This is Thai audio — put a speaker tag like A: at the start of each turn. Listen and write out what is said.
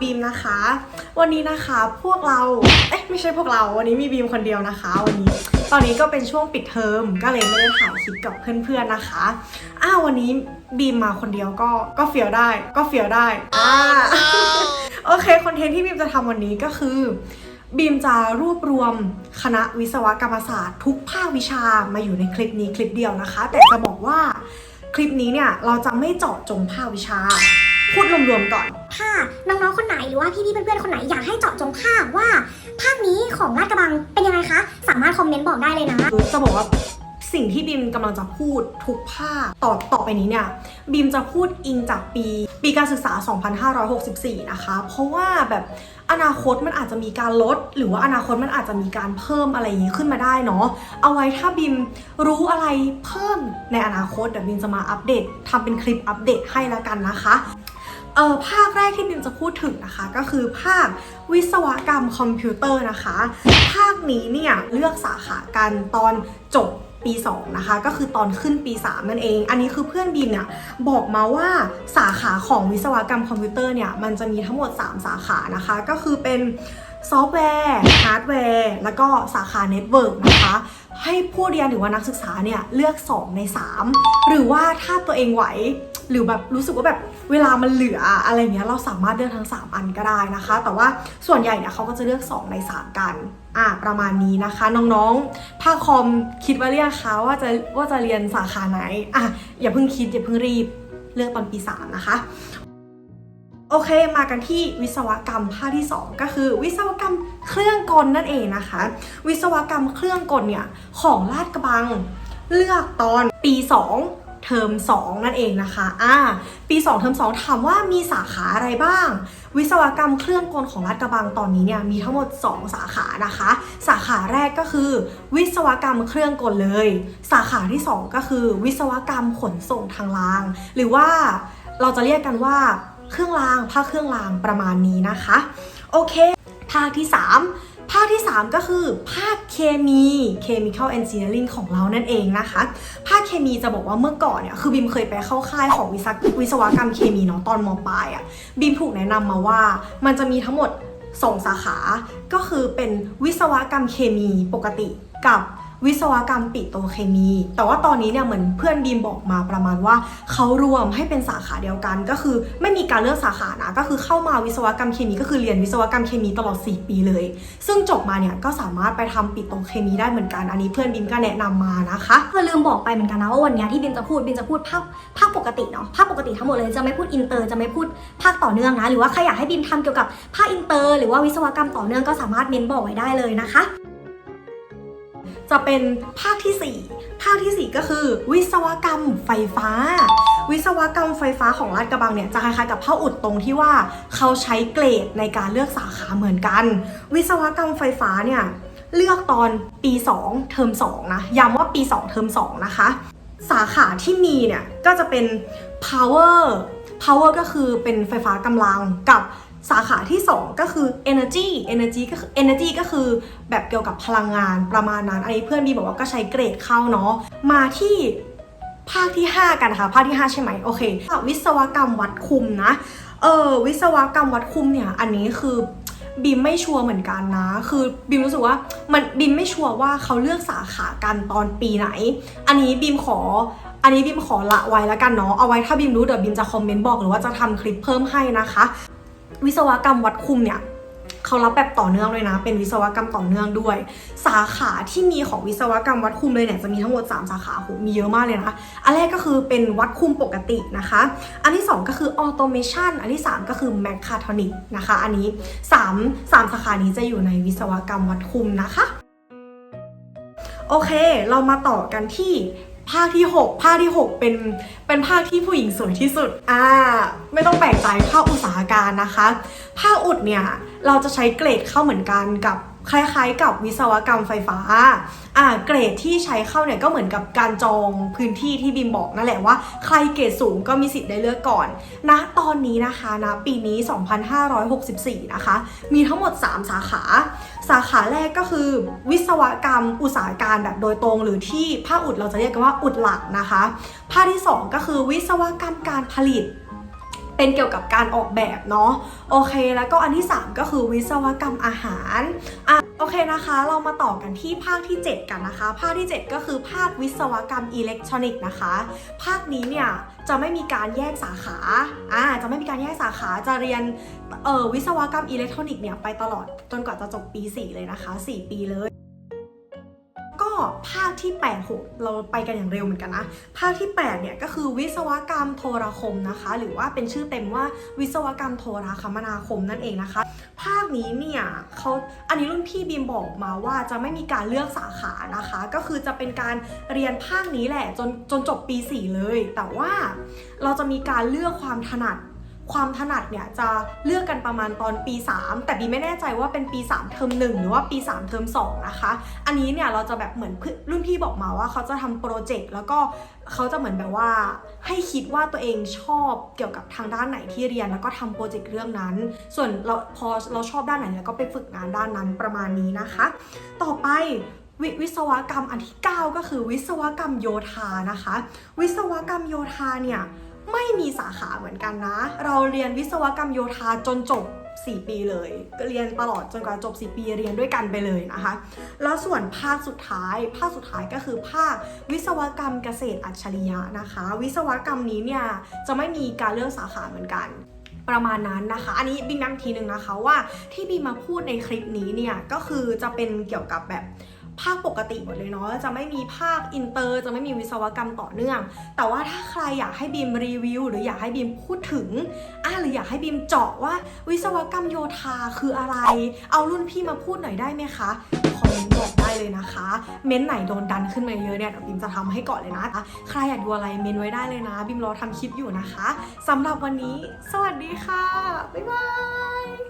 A: บีมนะคะ วันนี้นะคะพวกเรา เอ๊ะไม่ใช่พวกเรา วันนี้มีบีมคนเดียวนะคะ วันนี้ ตอนนี้ก็เป็นช่วงปิดเทอมก็เลยไม่ได้ถ่ายคลิปกับเพื่อนๆนะคะ อ้าววันนี้บีมมาคนเดียวก็ก็เฟียวได้ ก็เฟียวได้อ่าโอเคคอนเทนต์ที่บีมจะทำวันนี้ก็คือบีมจะรวบรวมคณะวิศวกรรมศาสตร์ทุกภาควิชามาอยู่ในคลิปนี้คลิปเดียวนะคะ แต่จะบอกว่าคลิปนี้เนี่ยเราจะไม่เจาะจงภาควิชา พูดรวมๆก่อน
B: ถ้าน้องๆคนไหนหรือว่าพี่ๆเพื่อนๆคนไหนอยากให้เจาะจงภาคว่า ภาคนี้ของลาดกระบังเป็นยังไงคะ สามารถคอมเมนต์บอกได้เลยนะ
A: จะบอกว่าสิ่งที่บีมกำลังจะพูดทุกภาคต่อต่อไปนี้เนี่ยบีมจะพูดอิงจากปีปีการศึกษา 2564 นะคะ เพราะว่าแบบอนาคตมันอาจจะมีการลด หรือว่าอนาคตมันอาจจะมีการเพิ่มอะไรอย่างนี้ขึ้นมาได้เนาะเอาไว้ถ้าบีมรู้อะไรเพิ่มในอนาคตเดี๋ยวบีมจะมาอัปเดตทำเป็นคลิปอัปเดตให้แล้วกันนะคะ เออภาคแรกที่บิมจะพูดถึงนะคะ ก็คือภาควิศวกรรมคอมพิวเตอร์นะคะ ภาคนี้เนี่ยเลือกสาขากันตอนจบปี 2 นะคะ ก็คือตอนขึ้นปี 3 นั่นเอง อันนี้คือเพื่อนบีมเนี่ยบอกมาว่าสาขาของวิศวกรรมคอมพิวเตอร์เนี่ยมันจะมีทั้งหมด 3 สาขานะคะ ก็คือเป็นซอฟต์แวร์ฮาร์ดแวร์ แล้วก็สาขาเน็ตเวิร์กนะคะให้ผู้เรียนหรือว่านักศึกษาเนี่ยเลือก 2 ใน 3 หรือว่าถ้าตัวเองไหว หรือแบบรู้สึกว่าแบบเวลามันเหลืออะไรเงี้ยเราสามารถเลือกทั้ง 3 อันก็ได้นะคะ แต่ว่าส่วนใหญ่เนี่ยเขาก็จะเลือก 2 ใน 3 กันอะประมาณนี้นะคะ น้องๆ ภาคคอมคิดว่าเรียกเขาว่าจะว่าจะเรียนสาขาไหนอะอย่าเพิ่งคิดอย่าเพิ่งรีบเลือกตอนปี 3 นะคะโอเคมากันที่วิศวกรรมภาคที่ 2 ก็คือวิศวกรรมเครื่องกลนั่นเองนะคะ วิศวกรรมเครื่องกลเนี่ยของลาดกระบังเลือกตอนปี 2 เทอม2 นั่นเองนะคะอ่าปี2เทอม2 ถามว่ามีสาขาอะไรบ้าง วิศวกรรมเครื่องกลของลาดกระบังตอนนี้เนี่ยมีทั้งหมด 2 สาขานะคะ สาขาแรกก็คือ วิศวกรรมเครื่องกลเลย สาขาที่ 2 ก็คือ วิศวกรรมขนส่งทางราง หรือว่าเราจะเรียกกันว่าเครื่องรางภาคเครื่องรางประมาณนี้นะคะ โอเค ภาคที่ 3 ภาคที่ 3 ก็คือ ภาคเคมี Chemical Engineering ของเรานั่นเองนะคะ ภาคเคมีจะบอกว่าเมื่อก่อนเนี่ยคือบิมเคยไปเข้าค่ายของวิศวิศวกรรมเคมีเนาะตอนมปลายอะ่ะบิมถูกแนะนำมาว่ามันจะมีทั้งหมด2สาขา ก็คือเป็นวิศวกรรมเคมีปกติกับ วิศวกรรมปิโตเคมี แต่ว่าตอนนี้เนี่ยเหมือนเพื่อนบีมบอกมาประมาณว่าเขารวมให้เป็นสาขาเดียวกัน ก็คือไม่มีการเลือกสาขานะก็คือเข้ามาวิศวกรรมเคมี ก็คือเรียนวิศวกรรมเคมีตลอด 4 ปีเลย ซึ่งจบมาเนี่ยก็สามารถไปทำปิโตเคมีได้เหมือนกันอันนี้เพื่อนบีมก็แนะนำมานะคะ
B: เออลืมบอกไปเหมือนกันนะว่าวันเนี้ยที่บินจะพูดบินจะพูดภาคภาคปกติเนาะภาคปกติทั้งหมดเลยจะไม่พูดอินเตอร์จะไม่พูดภาคต่อเนื่องนะหรือว่าใครอยากให้บินทำเกี่ยวกับภาคอินเตอร์ หรือว่าวิศวกรรมต่อเนื่องก็สามารถเมนบอกไว้ได้เลยนะคะ
A: จะเป็นภาคที่ 4 ภาคทีสี่ 4 ก็คือ วิศวกรรมไฟฟ้า วิศวกรรมไฟฟ้าของลาดกระบังเนี่ยจะคล้ายๆกับภาคอุดตรงที่ว่าเขาใช้เกรดในการเลือกสาขาเหมือนกัน วิศวกรรมไฟฟ้าเนี่ยเลือกตอนปี 2 เทอม2นะย้ำว่าปี 2 เทอม2นะคะ สาขาที่มีเนี่ยก็จะเป็น power power ก็คือเป็นไฟฟ้ากำลังกับ สาขาที่ 2 ก็คือ energy energy ก็คือ energy ก็คือแบบเกี่ยวกับพลังงานประมาณนั้น อันนี้เพื่อนบีบอกว่าก็ใช้เกรดเข้าเนาะ มาที่ภาคที่ 5 กันค่ะภาคที่ 5 ใช่ไหมโอเค วิศวกรรมวัดคุมนะ เออวิศวกรรมวัดคุมเนี่ยอันนี้คือบีมไม่ชัวร์เหมือนกันนะ คือบีมรู้สึกว่ามันบีมไม่ชัวร์ว่าเขาเลือกสาขากันตอนปีไหน อันนี้บีมขอ อันนี้บีมขอละไว้แล้วกันเนาะ เอาไว้ถ้าบีมรู้เดี๋ยวบีมจะคอมเมนต์บอกหรือว่าจะทำคลิปเพิ่มให้นะคะ วิศวกรรมวัดคุมเนี่ยเขารับแบบต่อเนื่องเลยนะ เป็นวิศวกรรมต่อเนื่องด้วย สาขาที่มีของวิศวกรรมวัดคุมเลยเนี่ยจะมีทั้งหมด 3 สาขาโหมีเยอะมากเลยนะ อันแรกก็คือเป็นวัดคุมปกตินะคะ อันที่ 2 ก็คือออโตเมชันอันที่ 3 ก็คือแมคคาทอนิกนะคะ อันนี้ 3 3 สาขานี้จะอยู่ในวิศวกรรมวัดคุมนะคะ โอเค เรามาต่อกันที่ ภาคที่ 6 ภาคที่ 6 เป็นเป็นภาคที่ผู้หญิงสวยที่สุด อ่า ไม่ต้องแปลกใจภาคอุตสาหการนะคะ ภาคอุดเนี่ย เราจะใช้เกรดเข้าเหมือนกันกับ คล้ายๆ กับวิศวกรรมไฟฟ้าอ่าเกรดที่ใช้เข้าเนี่ยก็เหมือนกับการจองพื้นที่ที่บิมบอกนั่นแหละว่า ใครเกรดสูงก็มีสิทธิ์ได้เลือกก่อนณตอนนี้นะคะนะปีนี้ 2564 นะคะ มีทั้งหมด 3 สาขา สาขาแรกก็คือ วิศวกรรมอุตสาหการแบบโดยตรง หรือที่ภาคอุดเราจะเรียกกันว่าอุดหลักนะคะ ภาคที่ 2 ก็คือวิศวกรรมการผลิต เป็นเกี่ยวกับการออกแบบเนาะโอเค แล้วก็อันที่ 3 ก็คือวิศวกรรมอาหารอะโอเคนะคะ เรามาต่อกันที่ภาคที่ 7 กันนะคะ ภาคที่ 7 ก็คือภาควิศวกรรมอิเล็กทรอนิกส์นะคะ ภาคนี้เนี่ยจะไม่มีการแยกสาขาอ่าจะไม่มีการแยกสาขาจะเรียนเอ่อวิศวกรรมอิเล็กทรอนิกส์เนี่ยไปตลอดจนกว่าจะจบปี 4 เลยนะคะ 4 ปีเลย ภาคที่8 6เราไปกันอย่างเร็วเหมือนกันนะ ภาคที่8เนี่ยก็คือวิศวกรรมโทรคมนะคะ หรือว่าเป็นชื่อเต็มว่าวิศวกรรมโทรคมนาคมนั่นเองนะคะ ภาคนี้เนี่ยเขาอันนี้รุ่นพี่บีมบอกมาว่าจะไม่มีการเลือกสาขานะคะ ก็คือจะเป็นการเรียนภาคนี้แหละจนจนจบปี 4 เลย แต่ว่าเราจะมีการเลือกความถนัด ความถนัดเนี่ยจะเลือกกันประมาณตอนปี 3 แต่บีไม่แน่ใจว่าเป็นปี 3 เทอม1 หรือว่าปี 3 เทอม2 นะคะ อันนี้เนี่ยเราจะแบบเหมือนเพื่อรุ่นพี่บอกมาว่าเขาจะทำโปรเจกต์แล้วก็เขาจะเหมือนแบบว่าให้คิดว่าตัวเองชอบเกี่ยวกับทางด้านไหนที่เรียนแล้วก็ทำโปรเจกต์เรื่องนั้น ส่วนเราพอเราชอบด้านไหนแล้วก็ไปฝึกงานด้านนั้นประมาณนี้นะคะ ต่อไปววิศวกรรมอันที่ 9 ก็คือวิศวกรรมโยธานะคะ วิศวกรรมโยธาเนี่ย ไม่มีสาขาเหมือนกันนะ เราเรียนวิศวกรรมโยธาจนจบ 4 ปีเลยก็เรียนตลอดจนกว่าจบ 4 ปีเรียนด้วยกันไปเลยนะคะ แล้วส่วนภาคสุดท้าย ภาคสุดท้ายก็คือภาควิศวกรรมเกษตรอัจฉริยะนะคะ วิศวกรรมนี้เนี่ยจะไม่มีการเลือกสาขาเหมือนกันประมาณนั้นนะคะ อันนี้บิมย้ำทีหนึ่งนะคะว่าที่บีมาพูดในคลิปนี้เนี่ยก็คือจะเป็นเกี่ยวกับแบบ ภาคปกติหมดเลยเนาะจะไม่มีภาคอินเตอร์ จะไม่มีวิศวกรรมต่อเนื่อง แต่ว่าถ้าใครอยากให้บีมรีวิว หรืออยากให้บีมพูดถึงอะหรืออยากให้บีมเจาะว่า วิศวกรรมโยธาคืออะไร เอารุ่นพี่มาพูดหน่อยได้ไหมคะคอมเมนต์บอกได้เลยนะคะ เม้นไหนโดนดันขึ้นมาเยอะเนี่ยเดี๋ยวบิมจะทำให้ก่อนเลยนะ ใครอยากดูอะไรเม้นไว้ได้เลยนะ บิมรอทำคลิปอยู่นะคะสำหรับวันนี้ สวัสดีค่ะ บ๊ายบาย